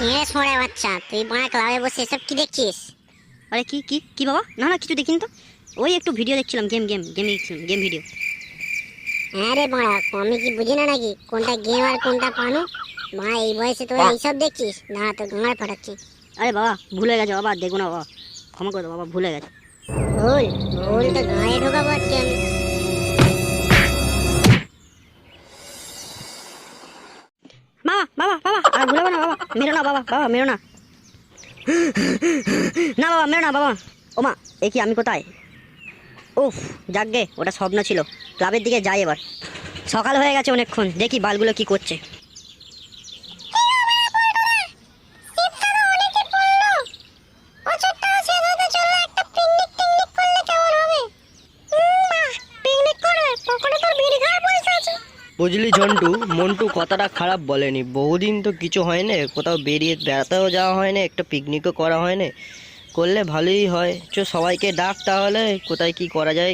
বাচ্চা তুই ক্লাবে বসে এসব কি দেখছিস আরে কি কি কি বাবা? না না কিছু দেখিনি তো। ওই একটু ভিডিও দেখছিলাম গেম গেম গেম দেখছিলাম গেম ভিডিও হ্যাঁ রে বাড়া আমি কি বুঝি না নাকি? কোনটা গেম আর কোনটা পানো? মা এই বয়সে তোরা এইসব দেখছিস না তো গাঁড় ফাটাচ্ছি আরে বাবা ভুলে গেছে বাবা দেখো না বাবা। ক্ষমা করে বাবা ভুলে গেছে। ভুল ভুল তো গাঁয়ে ঢোকাবো আজকে আমি। বাবা বাবা বাবা আর ভুলে না বাবা মেরো না, বাবা বাবা, মেরো না। না, বাবা, মেরো না, বাবা। ওমা, এ কি, আমি কোথায়? উফ যাকগে ওটা স্বপ্ন ছিল। ক্লাবের দিকে যাই এবার। সকাল হয়ে গেছে অনেকক্ষণ, দেখি বালগুলো কি করছে। বুঝলি ঝন্টু মন্টু কথাটা খারাপ বলেনি। বহুদিন তো কিছু হয় না কোথাও বেরিয়ে বেড়াতেও যাওয়া হয় না একটা পিকনিকও করা হয় না করলে ভালোই হয়। চো সবাইকে ডাক তাহলে কোথায় কি করা যায়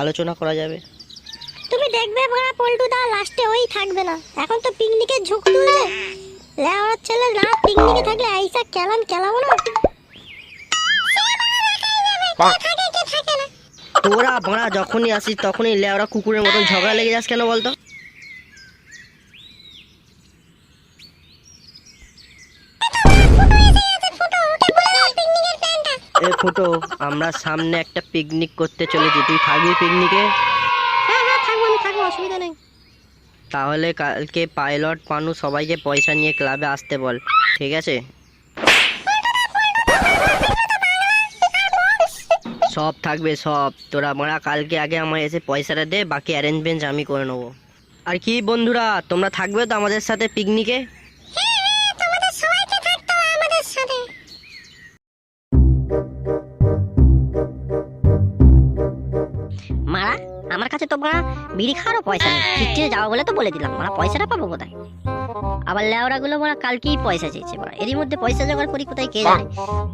আলোচনা করা যাবে। তুমি দেখবে বড়া পল্টু দা লাস্টে ওই থাকবে না। এখন তো পিকনিকের ঝুঁক তুলছে লেওয়ার ছেলে না পিকনিকে থাকলে আইসা কেলাম কেলাবো না। তোরা ভাড়া যখনই আসিস তখনই লেওরা কুকুরের মতন ঝগড়া লেগে যাস কেন বলতো? ফুটো আমরা সামনে একটা পিকনিক করতে চলেছি। তুই থাকবি পিকনিকে হ্যাঁ হ্যাঁ থাকব আমি থাকব অসুবিধা নেই। তাহলে কালকে পাইলট পানু সবাইকে পয়সা নিয়ে ক্লাবে আসতে বল ঠিক আছে? সব থাকবে সব। তোরা মারা কালকে আগে আমার এসে পয়সাটা দে বাকি অ্যারেঞ্জমেন্ট আমি করে নেব। আর কি বন্ধুরা তোমরা থাকবে তো আমাদের সাথে পিকনিকে বিড়ি খাওয়ারও পয়সা নেই। ফিস্টিতে যাওয়া বলে তো বলে দিলাম মারা পয়সাটা পাবো কোথায়? আবার লেওড়াগুলো মারা কালকেই পয়সা চেয়েছে মারা এরই মধ্যে পয়সা জোগাড় করি কোথায় কে জানে?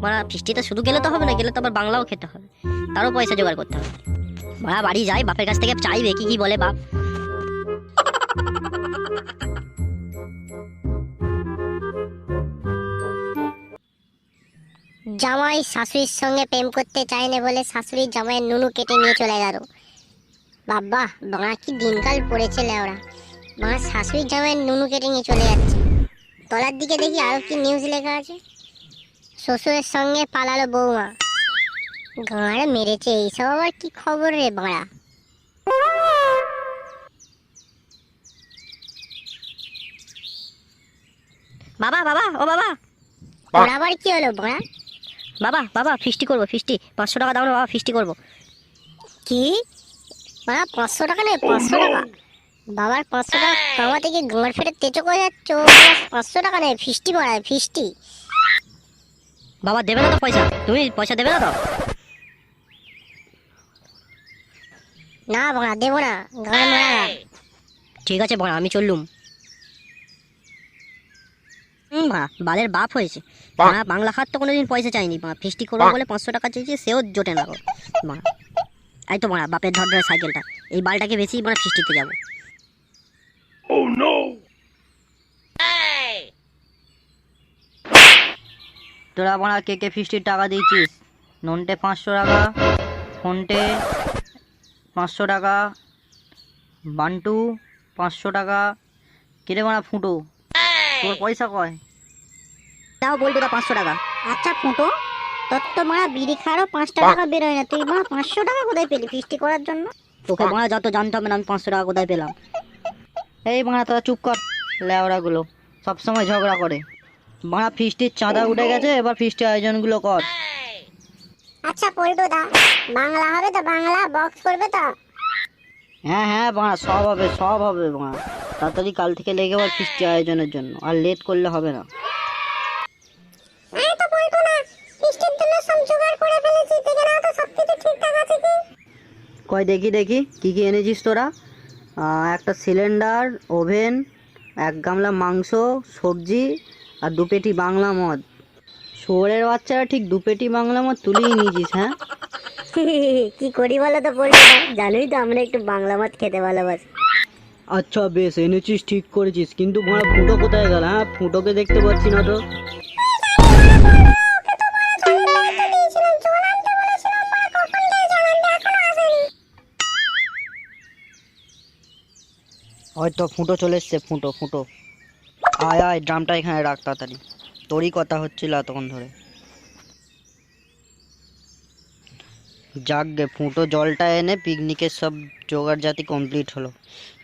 মারা ফিস্টিতে শুধু গেলে তো হবে না গেলে তো আবার বাংলাও খেতে হবে। তারও পয়সা জোগাড় করতে হবে। মারা বাড়ি যাই বাপের কাছ থেকে চাইবে কি কি বলে বাপ? জামাই শাশুড়ির সঙ্গে প্রেম করতে চায় না বলে শাশুড়ির জামাইয়ের নুনু কেটে নিয়ে চলে গেল। বাবা বাবা কি দিনকাল পড়েছে লেওরা। মা শাশুড়ির জামাইয়ের নুনু কেটে নিয়ে চলে যাচ্ছে। তলার দিকে দেখি আরও কি নিউজ লেখা আছে। শ্বশুরের সঙ্গে পালালো বৌমা। গাঁড়ে মেরেছে এইসব আবার কি খবর রে বাড়া? বাবা বাবা ও বাবা। ওর আবার কি হলো বাড়া? বাবা বাবা ফিস্টি করব ফিস্টি। পাঁচশো টাকা দাও না বাবা ফিস্টি করব। কি? বাবা পাঁচশো টাকা নেই পাঁচশো টাকা। বাবার পাঁচশো টাকা কামাতে গিয়ে গাঁড় ফেটে তেচো করে যাচ্ছ? পাঁচশো টাকা নেই ফিস্টি বাড়ায় ফিস্টি। বাবা দেবে না তো পয়সা? তুমি পয়সা দেবে না তো? না বাবা দেবো না। গাঁড় মারা ঠিক আছে বড়া আমি চললুম। হুম ভা বালের বাপ হয়েছে। মা বাংলা খাত তো কোনোদিন পয়সা চাইনি। ফিস্টি করব বলে পাঁচশো টাকা চেয়েছে সেও জোটে না মা এই তো মারা বাপের ধর ধরে সাইকেলটা। এই বালটাকে বেশি মানে ফিস্টিতে যাব। তোরা মারা কে কে ফিস্টির টাকা দিয়েছিস? ননটে পাঁচশো টাকা ফোনটে পাঁচশো টাকা বান্টু পাঁচশো টাকা কিরে মারা ফুটো। তোর পয়সা কয়? তাও বলতো তা পাঁচশো টাকা। আচ্ছা ফুটো। তোর তো মারা বিড়ি খাওয়ারও পাঁচটা টাকা বেরোয় না। তুই মারা পাঁচশো টাকা কোথায় পেলি ফিস্টি করার জন্য? তোকে মারা যত জানতে হবে না আমি পাঁচশো টাকা কোথায় পেলাম। এই মারা তোরা চুপ কর লেওড়াগুলো। সবসময় ঝগড়া করে। মারা ফিস্টির চাঁদা উঠে গেছে এবার ফিস্টি আয়োজনগুলো কর। আচ্ছা পল্টু দা বাংলা হবে তো বাংলা বক্স করবে তো? হ্যাঁ হ্যাঁ বাড়া সব হবে সব হবে বাড়া তাড়াতাড়ি কাল থেকে লেগে আবার ফিস্টি আয়োজনের জন্য আর লেট করলে হবে না এই তো পল্টু না ফিস্টির জন্য সব জোগাড় করে ফেলেছি দেখে নাও তো সব কিছু ঠিকঠাক আছে কি কয় দেখি দেখি কি কি এনেছিস তোরা? একটা সিলিন্ডার ওভেন এক গামলা মাংস সবজি আর দু পেটি বাংলা মদ। শোরের বাচ্চারা ঠিক দু পেটি বাংলা মদ তুলেই নিয়েছিস হ্যাঁ? কি করি বলো তো দা জানোই তো আমরা একটু বাংলা মাছ খেতে ভালোবাসি। আচ্ছা বেশ এনেছিস ঠিক করেছিস। কিন্তু ঘোড়া ফুটো কোথায় গেল হ্যাঁ? ফুটোকে দেখতে পাচ্ছি না তো। হয়তো ফুটো চলে এসছে, ফুটো ফুটো। আয় আয়, ড্রামটা এখানে রাখ তাড়াতাড়ি। তোরই কথা হচ্ছিল এতক্ষণ ধরে। যাক গে, ফুটো জলটা এনে পিকনিকের সব জোগাড় জাতি কমপ্লিট হলো।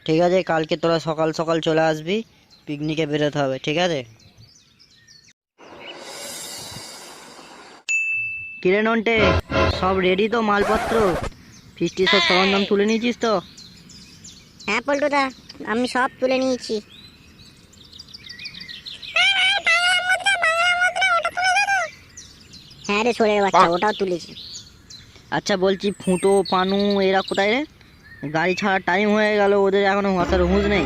ঠিক আছে, কালকে তোরা সকাল সকাল চলে আসবি, পিকনিকে বেরোতে হবে, ঠিক আছে? কিরে নন্টে, সব রেডি তো মালপত্র? ফিস্টি সব সরঞ্জাম তুলে নিয়েছিস তো? হ্যাঁ পল্টুদা। আমি সব তুলে নিয়েছি। হ্যাঁ রে সোরের বাচ্চা ওটাও তুলেছি। আচ্ছা বলছি ফুটো পানু এরা কোথায় রে? গাড়ি ছাড়ার টাইম হয়ে গেল ওদের এখনও হসার হুঁজ নেই।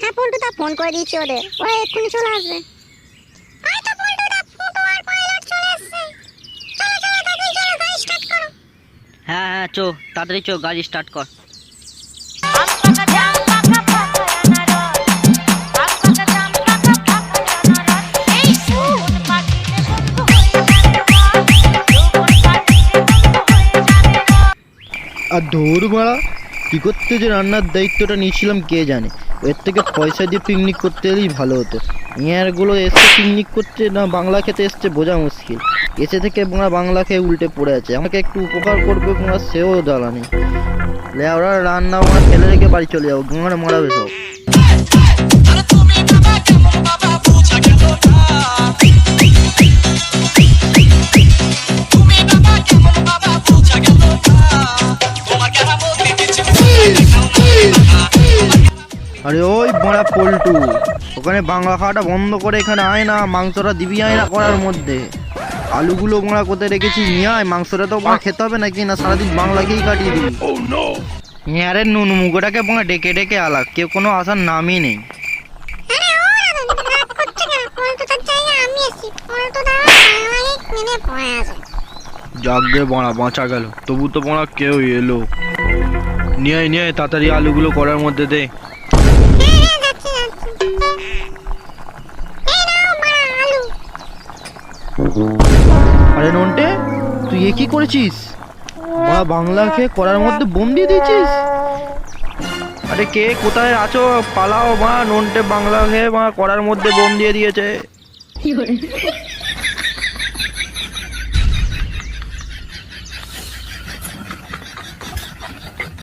হ্যাঁ পল্টুদা ফোন করে দিয়েছি ওদের। ওরা এক্ষুনি চলে আসবে। হ্যাঁ হ্যাঁ চো তাড়াতাড়ি চো গাড়ি স্টার্ট কর। আর ধর মারা কি করতে যে রান্নার দায়িত্বটা নিয়েছিলাম কে জানে? এর থেকে পয়সা দিয়ে পিকনিক করতে এলেই ভালো হতো। ইয়ারগুলো এসে পিকনিক করতে না বাংলা খেতে এসছে বোঝা মুশকিল। এসে থেকে ওরা বাংলা খেয়ে উল্টে পড়ে আছে। আমাকে একটু উপকার করবে ওরা সেও জ্বালা নেই। ওরা রান্না ওরা ফেলে রেখে বাড়ি চলে যাব। গোঙারে মারাবে সব ওই বড়া পল্টু ওখানে বাংলা খাওয়াটা বন্ধ করে এখানে আয় না মাংসটা দিবি আয় না করার মধ্যে। আলুগুলো মোড়া কোথায় রেখেছি নিয়ে আয় মাংসটা তো মোড়া খেতে হবে নাকি? না সারাদিন বাংলা খেয়েই কাটিয়ে দিবি। আরে নুন মুগোটাকে বোঙা ডেকে ডেকে আলাক কেউ কোনো আসার নামই নেই। যাগে বড়া বাঁচা গেল। তবু তো বড়া কেউ এলো। নিয়ে নিয়ে আয়, তাড়াতাড়ি আলুগুলো করার মধ্যে দে। আরে নন্টে, তুই এ কি করেছিস? মা বাংলা খেয়ে করার মধ্যে বোম দিয়ে দিয়েছিস? আরে কে কোথায় আছো? পালাও মা, নন্টে বাংলা খেয়ে মা করার মধ্যে বোম দিয়ে দিয়েছে।